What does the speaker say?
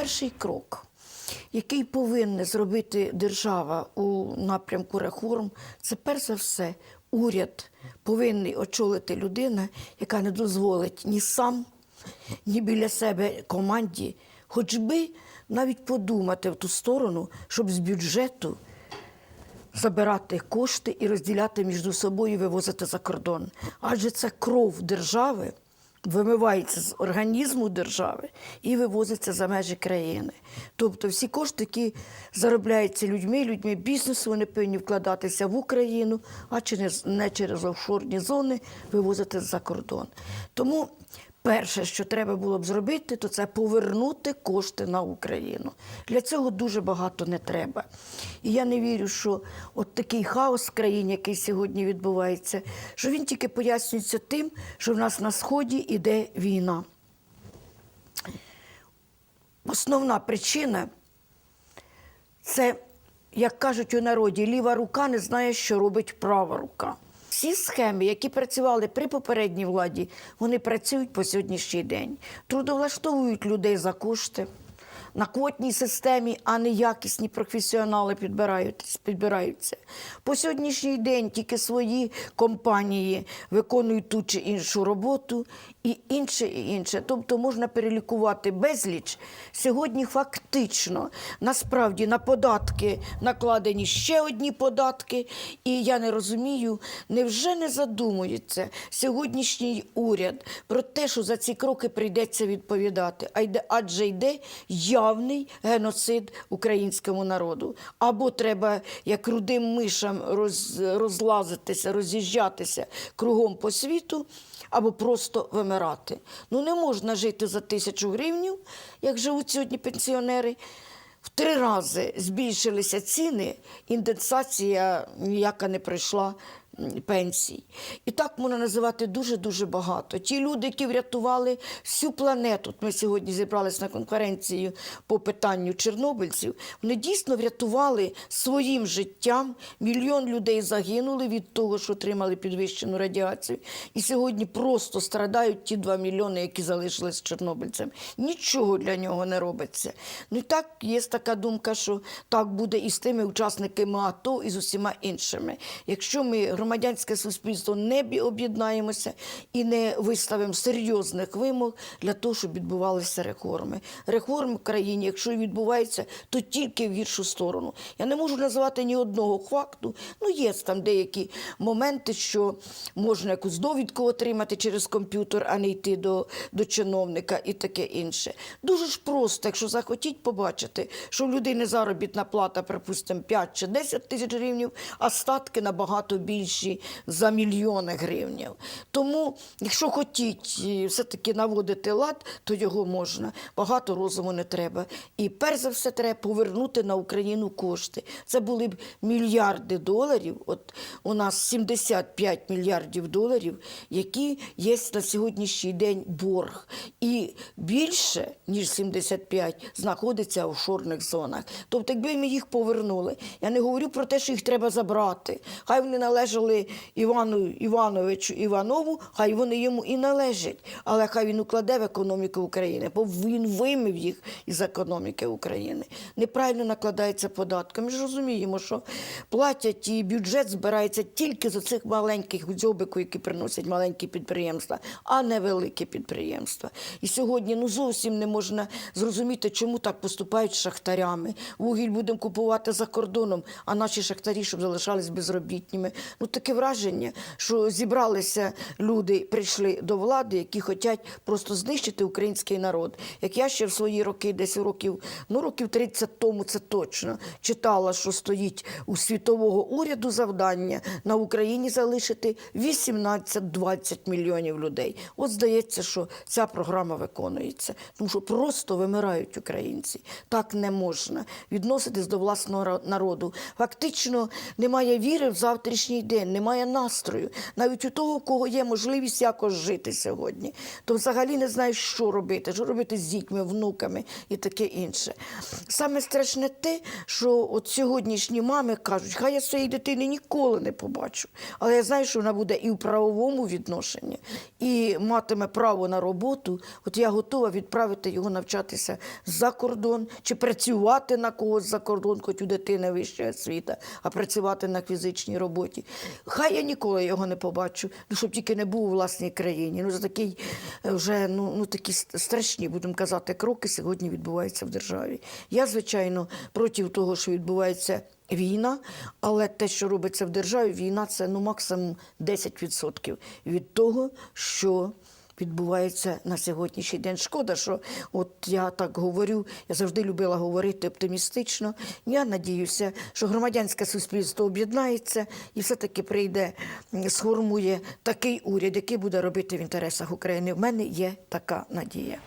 перший крок, який повинна зробити держава у напрямку реформ, це перш за все уряд повинний очолити людина, яка не дозволить ні сам, ні біля себе команді, хоч би навіть подумати в ту сторону, щоб з бюджету забирати кошти і розділяти між собою, вивозити за кордон. Адже це кров держави вимивається з організму держави і вивозиться за межі країни. Тобто всі кошти, які заробляються людьми, людьми бізнесу, вони повинні вкладатися в Україну, а через, не через офшорні зони вивозити за кордон. Тому Перше, що треба було б зробити, то це повернути кошти на Україну. Для цього дуже багато не треба. І я не вірю, що от такий хаос в країні, який сьогодні відбувається, що він тільки пояснюється тим, що в нас на сході йде війна. Основна причина це, як кажуть у народі, ліва рука не знає, що робить права рука. Всі схеми, які працювали при попередній владі, вони працюють по сьогоднішній день. Трудовлаштовують людей за кошти на квотній системі, а не якісні професіонали підбирають- підбираються. По сьогоднішній день тільки свої компанії виконують ту чи іншу роботу, і інше, і інше. Тобто можна перелікувати безліч. Сьогодні фактично насправді на податки накладені ще одні податки. І я не розумію, невже не задумується сьогоднішній уряд про те, що за ці кроки прийдеться відповідати, адже йде явний геноцид українському народу. Або треба, як рудим мишам, роз, розлазитися, роз'їжджатися кругом по світу, або просто вимирати. Ну не можна жити за тисячу гривнів, як живуть сьогодні пенсіонери. В три рази збільшилися ціни, індексація ніяка не пройшла м, пенсій. І так можна називати дуже-дуже багато. Ті люди, які врятували всю планету, ми сьогодні зібралися на конференцію по питанню чорнобильців, вони дійсно врятували своїм життям. Мільйон людей загинули від того, що отримали підвищену радіацію. І сьогодні просто страдають ті 2 мільйони, які залишились чорнобильцем. Нічого для нього не робиться. Ну і так є така думка, що так буде і з тими учасниками АТО, і з усіма іншими. Якщо ми, громадянське суспільство, не об'єднаємося і не виставимо серйозних вимог для того, щоб відбувалися реформи. Реформи в країні, якщо і відбуваються, то тільки в гіршу сторону. Я не можу називати ні одного факту. Ну, є там деякі моменти, що можна якусь довідку отримати через комп'ютер, а не йти до, до чиновника і таке інше. Дуже ж просто, якщо захотіть побачити, що в людини заробітна плата, припустимо, 5 чи 10 тисяч гривнів, а статки набагато більші за мільйони гривнів. Тому, якщо хотіть е, все-таки наводити лад, то його можна. Багато розуму не треба. І перш за все треба повернути на Україну кошти. Це були б мільярди доларів. От у нас 75 мільярдів доларів, які є на сьогоднішній день борг. І більше, ніж 75, знаходиться в офшорних зонах. Тобто, якби ми їх повернули, я не говорю про те, що їх треба забрати. Хай вони належали Івану Івановичу Іванову, хай вони йому і належать. Але хай він укладе в економіку України, бо він вимив їх із економіки України. Неправильно накладається податки. Ми ж розуміємо, що платять і бюджет збирається тільки з цих маленьких дзьобиків, які приносять маленькі підприємства, а не великі підприємства. І сьогодні ну зовсім не можна зрозуміти, чому так поступають з шахтарями. Вугіль будемо купувати за кордоном, а наші шахтарі, щоб залишались безробітніми. Ну таке враження, що зібралися люди, прийшли до влади, які хочуть просто знищити український народ. Як я ще в свої роки, десь років, ну років 30 тому, це точно читала, що стоїть у світового уряду завдання на Україні залишити 18-20 мільйонів людей. От здається, що ця програма виконується, тому що просто вимирають українці. Так не можна відноситись до власного народу. Фактично немає віри в завтрашній день. Немає настрою. Навіть у того, у кого є можливість якось жити сьогодні, то взагалі не знає, що робити, що робити з дітьми, внуками і таке інше. Саме страшне те, що от сьогоднішні мами кажуть, хай я своєї дитини ніколи не побачу. Але я знаю, що вона буде і в правовому відношенні, і матиме право на роботу. От я готова відправити його навчатися за кордон чи працювати на когось за кордон, хоч у дитини вища освіта, а працювати на фізичній роботі. Хай я ніколи його не побачу, ну щоб тільки не був у власній країні. Ну за такий е, вже ну, ну такі страшні, будемо казати, кроки сьогодні відбуваються в державі. Я, звичайно, проти того, що відбувається. Війна, але те, що робиться в державі, війна це ну максимум 10% від того, що відбувається на сьогоднішній день. Шкода, що от я так говорю, я завжди любила говорити оптимістично. Я надіюся, що громадянське суспільство об'єднається і все-таки прийде, сформує такий уряд, який буде робити в інтересах України. В мене є така надія.